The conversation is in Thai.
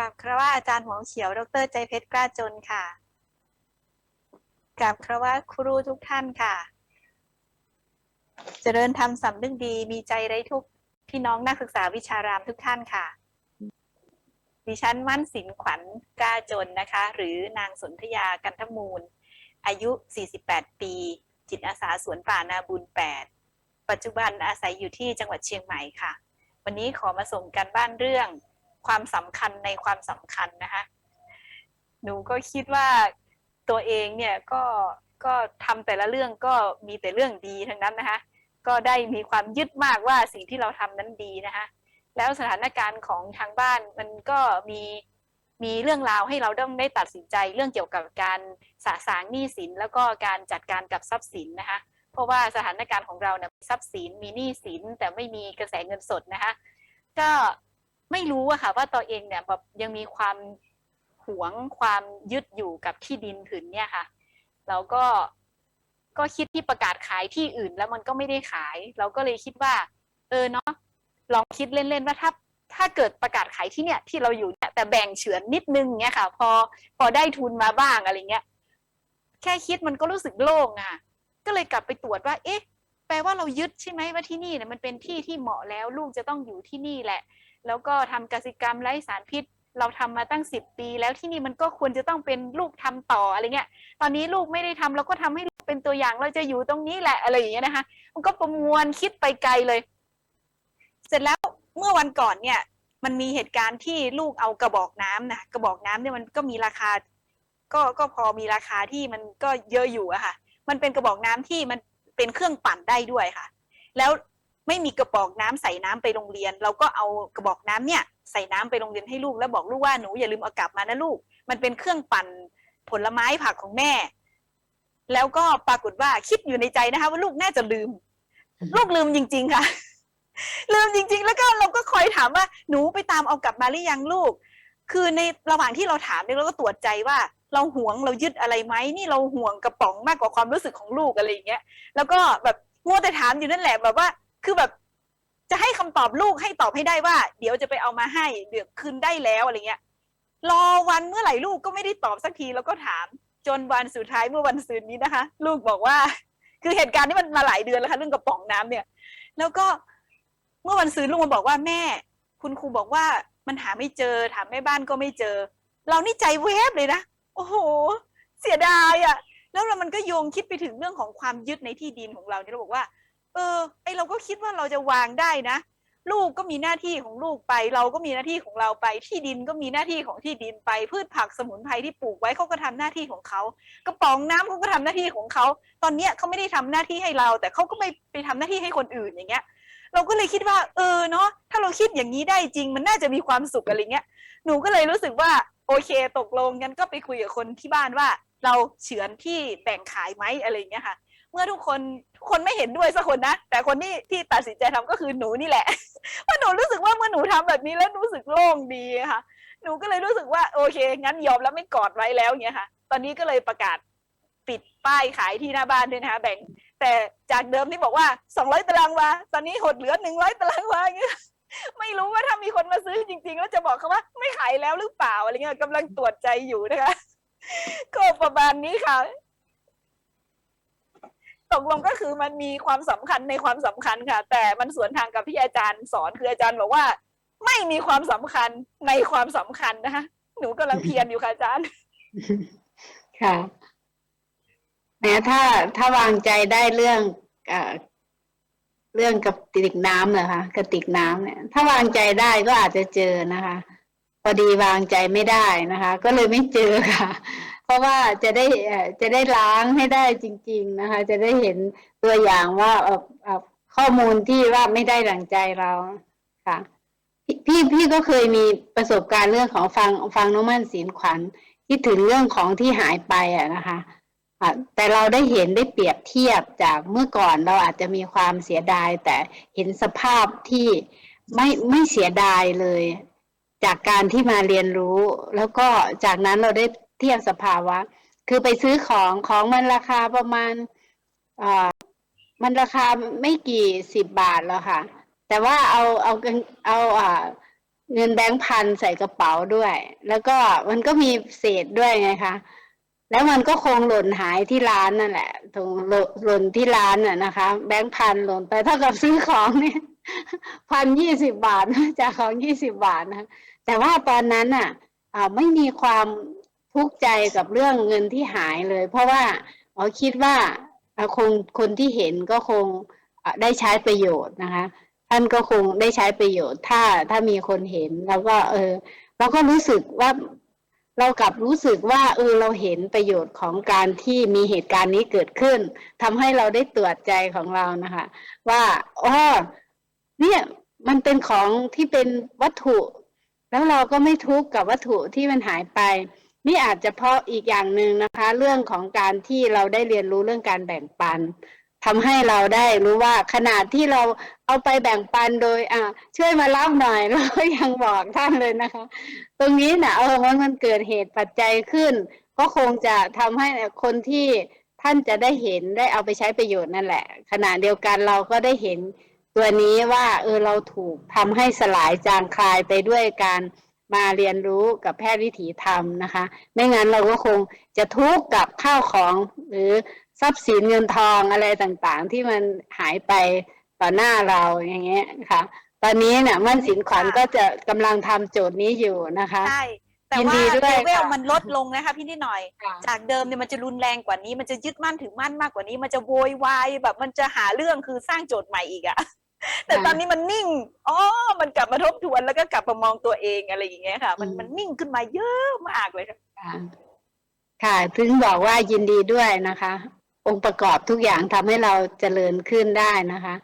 ราบครวะอาจารย์หัวเขียว ดรใจเพชรกล้าจนค่ะกราบครวะครูทุกท่านค่ะ เจริญธรรมสำนึกดี มีใจไร้ทุกพี่น้องนักศึกษาวิชารามทุกท่านค่ะ ดิฉันมั่นสินขวัญกล้าจนนะคะ หรือนางสนธยากันทมูล อายุ 48 ปี จิตอาสาสวนป่านาบุญ 8 ปัจจุบันอาศัยอยู่ที่จังหวัดเชียงใหม่ค่ะ วันนี้ขอมาส่งกันบ้านเรื่อง ความสำคัญในความสำคัญนะคะหนูก็คิดว่าตัวเองเนี่ยก็ก็ทำแต่ละเรื่องก็มีแต่เรื่องดีทั้งนั้นนะคะ ก็ได้มีความยึดมากว่าสิ่งที่เราทำนั้นดีนะคะ แล้วสถานการณ์ของทางบ้านมันก็มีมีเรื่องราวให้เราต้องได้ตัดสินใจเรื่องเกี่ยวกับการสะสางหนี้สิน แล้วก็การจัดการกับทรัพย์สินนะคะ เพราะว่าสถานการณ์ของเราเนี่ยทรัพย์สินมีหนี้สินแต่ไม่มีกระแสเงินสดนะคะ ก็ ไม่รู้อะค่ะว่าตัวเองเนี่ยแบบยังมีความหวงความยึดอยู่กับที่ดินผืนเนี่ยค่ะเราก็ก็คิดที่ประกาศขายที่อื่น แล้วมันก็ไม่ได้ขาย เราก็เลยคิดว่า เออเนาะลองคิดเล่นๆว่าถ้าถ้าเกิดประกาศขายที่เนี่ยที่เราอยู่เนี่ยแต่แบ่งเฉือนนิดนึงเนี่ยค่ะ พอพอได้ทุนมาบ้างอะไรเงี้ยแค่คิดมันก็รู้สึกโล่งอะ ก็เลยกลับไปตรวจว่า เอ๊ะ แปลว่าเรายึดใช่ไหมว่าที่นี่เนี่ยมันเป็นที่ที่เหมาะแล้วลูกจะต้องอยู่ที่นี่แหละ แล้วก็ทำกสิกรรมไร้สารพิษ เราทำมาตั้งสิบปี แล้วที่นี่มันก็ควรจะต้องเป็นลูกทำต่ออะไรเงี้ย ตอนนี้ลูกไม่ได้ทำเราก็ทำให้เป็นตัวอย่างเราจะอยู่ตรงนี้แหละอะไรอย่างเงี้ยนะคะ มันก็ประมวลคิดไปไกลเลย เสร็จแล้วเมื่อวันก่อนเนี่ย มันมีเหตุการณ์ที่ลูกเอากระบอกน้ำนะกระบอกน้ำเนี่ยมันก็มีราคา ก็ก็พอมีราคาที่มันก็เยอะอยู่อะค่ะ มันเป็นกระบอกน้ำที่มันเป็นเครื่องปั่นได้ด้วยค่ะ แล้ว ไม่มีกระบอกน้ำใส่น้ำไปโรงเรียน เราก็เอากระบอกน้ำเนี่ยใส่น้ำไปโรงเรียนให้ลูก แล้วบอกลูกว่าหนูอย่าลืมเอากลับมานะลูก มันเป็นเครื่องปั่นผลไม้ผักของแม่ แล้วก็ปรากฏว่าคิดอยู่ในใจนะคะ ว่าลูกน่าจะลืม ลูกลืมจริง ๆ ค่ะ ลืมจริง ๆ แล้วก็เราก็คอยถามว่าหนูไปตามเอากลับมาหรือยังลูก คือในระหว่างที่เราถามเนี่ยเราก็ตรวจใจว่าเราห่วงเรายึดอะไรไหมนี่เราห่วงกระป๋องมากกว่าความรู้สึกของลูกอะไรอย่างเงี้ยแล้วก็แบบมัวแต่ถามอยู่นั่นแหละแบบว่า คือแบบจะให้คำตอบลูกให้ตอบให้ได้ว่า เดี๋ยวจะไปเอามาให้เดี๋ยวคืนได้แล้วอะไรเงี้ย รอวันเมื่อไหร่ลูกก็ไม่ได้ตอบสักทีแล้วก็ถามจนวันสุดท้ายเมื่อวันซืนนี้นะคะ ลูกบอกว่า คือเหตุการณ์นี้มันมาหลายเดือนแล้วค่ะเรื่องกระป๋องน้ำเนี่ย แล้วก็เมื่อวันซืนลูกมาบอกว่าแม่ คุณครูบอกว่ามันหาไม่เจอถามแม่บ้านก็ไม่เจอ เรานี่ใจแวบเลยนะโอ้โห เสียดายอะ่ะแล้วเรามันก็โยงคิดไปถึงเรื่องของความยึดในที่ดินของเราเนี่ยเราบอกว่า เออ ไอเราก็คิดว่าเราจะวางได้นะ ลูกก็มีหน้าที่ของลูกไป เราก็มีหน้าที่ของเราไป ที่ดินก็มีหน้าที่ของที่ดินไป พืชผักสมุนไพรที่ปลูกไว้เขาก็ทำหน้าที่ของเขากระป๋องน้ำเขาก็ทำหน้าที่ของเขา ตอนเนี้ยเขาไม่ได้ทำหน้าที่ให้เรา แต่เขาก็ไม่ไปทำหน้าที่ให้คนอื่นอย่างเงี้ย เราก็เลยคิดว่า เออเนาะถ้าเราคิดอย่างนี้ได้จริง มันน่าจะมีความสุขอะไรเงี้ย หนูก็เลยรู้สึกว่าโอเคตกลงกันก็ไปคุยกับคนที่บ้านว่า เราเฉือนที่แบ่งขายไหมอะไรเงี้ยค่ะ เมื่อทุกคนทุกคนไม่เห็นด้วยสักคนนะแต่คนที่ที่ตัดสินใจทำก็คือหนูนี่แหละว่าะหนูรู้สึกว่าเมื่อหนูทำแบบนี้แล้วรู้สึกโล่งดีค่ะหนูก็เลยรู้สึกว่าโอเค งั้นยอมแล้วไม่กอดไว้แล้วเงี้ยค่ะ ตอนนี้ก็เลยประกาศปิดป้ายขายที่หน้าบ้านด้วยนะคะแบ่ง แต่จากเดิมที่บอกว่า 200 ตารางวาตอนนี้หดเหลือ 100 ตารางวาอย่างเงี้ยไม่รู้ว่าถ้ามีคนมาซื้อจริง ๆ แล้วจะบอกเขาว่าไม่ขายแล้วหรือเปล่าอะไรเงี้ยกำลังตรวจใจอยู่นะคะก็ประมาณนี้ค่ะ ตกลงก็คือมันมีความสำคัญในความสำคัญค่ะ แต่มันสวนทางกับที่อาจารย์สอนคืออาจารย์บอกว่า ไม่มีความสำคัญในความสำคัญนะคะหนูกำลังเพียรอยู่ค่ะอาจารย์ ค่ะแม้ถ้าถ้าวางใจได้เรื่องเอ่อเรื่องกับติกน้ำเหรอคะกระติกน้ำเนี่ย ถ้าวางใจได้ก็อาจจะเจอนะคะ พอดีวางใจไม่ได้นะคะ ก็เลยไม่เจอค่ะ ราะว่าจะได้จะได้ล้างให้ได้จริง ๆนะคะ จะได้เห็นตัวอย่างว่าข้อมูลที่ว่าไม่ได้ดั่งใจเราค่ะ พี่พี่ก็เคยมีประสบการณ์เรื่องของฟังฟังน้องมั่นศีลขวัญที่ถึงเรื่องของที่หายไปอะนะคะแต่เราได้เห็นได้เปรียบเทียบจากเมื่อก่อนเราอาจจะมีความเสียดาย แต่เห็นสภาพที่ไม่ไม่เสียดายเลย จากการที่มาเรียนรู้ แล้วก็จากนั้นเราได้ เทียบสภาวะ คือไปซื้อของของมันราคาประมาณอ่ามันราคาไม่กี่สิบบาทแล้วค่ะ แต่ว่าเอาเอากันเอาอ่าเงินแบงค์พันใส่กระเป๋าด้วย แล้วก็มันก็มีเศษด้วยไงคะแล้วมันก็คงหล่นหายที่ร้านนั่นแหละตรงหล่นที่ร้านน่ะนะคะ แบงค์พันหล่นไปเท่ากับซื้อของเนี่ยพันยี่สิบบาทจากของยี่สิบบาทนะแต่ว่าตอนนั้นน่ะไม่มีความ ทุกข์ใจกับเรื่องเงินที่หายเลย เพราะว่าอ๋อคิดว่าอ่าคงคนที่เห็นก็คงได้ใช้ประโยชน์นะคะ ท่านก็คงได้ใช้ประโยชน์ ถ้าถ้ามีคนเห็นแล้วก็ เออเราก็รู้สึกว่าเรากลับรู้สึกว่าเออเราเห็นประโยชน์ของการที่มีเหตุการณ์นี้เกิดขึ้นทำให้เราได้ตรวจใจของเรานะคะ ว่าอ๋อเนี่ยมันเป็นของที่เป็นวัตถุ แล้วเราก็ไม่ทุกข์กับวัตถุที่มันหายไป นี่อาจจะเพราะอีกอย่างหนึ่งนะคะ เรื่องของการที่เราได้เรียนรู้เรื่องการแบ่งปันทำให้เราได้รู้ว่าขนาดที่เราเอาไปแบ่งปันโดย อ่าช่วยมารับหน่อยเราก็ยังบอกท่านเลยนะคะ ตรงนี้นะเออมันมันเกิดเหตุปัจจัยขึ้น ก็คงจะทำให้คนที่ท่านจะได้เห็นได้เอาไปใช้ประโยชน์นั่นแหละ ขณะเดียวกันเราก็ได้เห็นตัวนี้ว่า เออเราถูกทำให้สลายจางคลายไปด้วยการ มาเรียนรู้กับแพทย์วิถีธรรมนะคะ ไม่งั้นเราก็คงจะทุกข์กับข้าวของหรือทรัพย์สินเงินทองอะไรต่างๆ ที่มันหายไปต่อหน้าเราอย่างเงี้ยค่ะ ตอนนี้เนี่ยมั่นสินขวัญก็จะกำลังทำโจทย์นี้อยู่นะคะใช่แต่ยินว่าดีด้วยเลเวลค่ะมันลดลงนะคะพี่นิดหน่อยค่ะจากเดิมเนี่ยมันจะรุนแรงกว่านี้ มันจะยึดมั่นถือมั่นมากกว่านี้ มันจะโวยวายแบบมันจะหาเรื่องคือสร้างโจทย์ใหม่อีกอะแต่ตอนนี้มันนิ่ง อ๋อ มันกลับ มาทบทวนแล้วก็กลับมามองตัวเองอะไรอย่างเงี้ยค่ะ มันอืมมันนิ่งขึ้นมาเยอะมากเลยค่ะค่ะค่ะ ถึงบอกว่ายินดีด้วยนะคะ องค์ประกอบทุกอย่างทำให้เราเจริญขึ้นได้นะคะ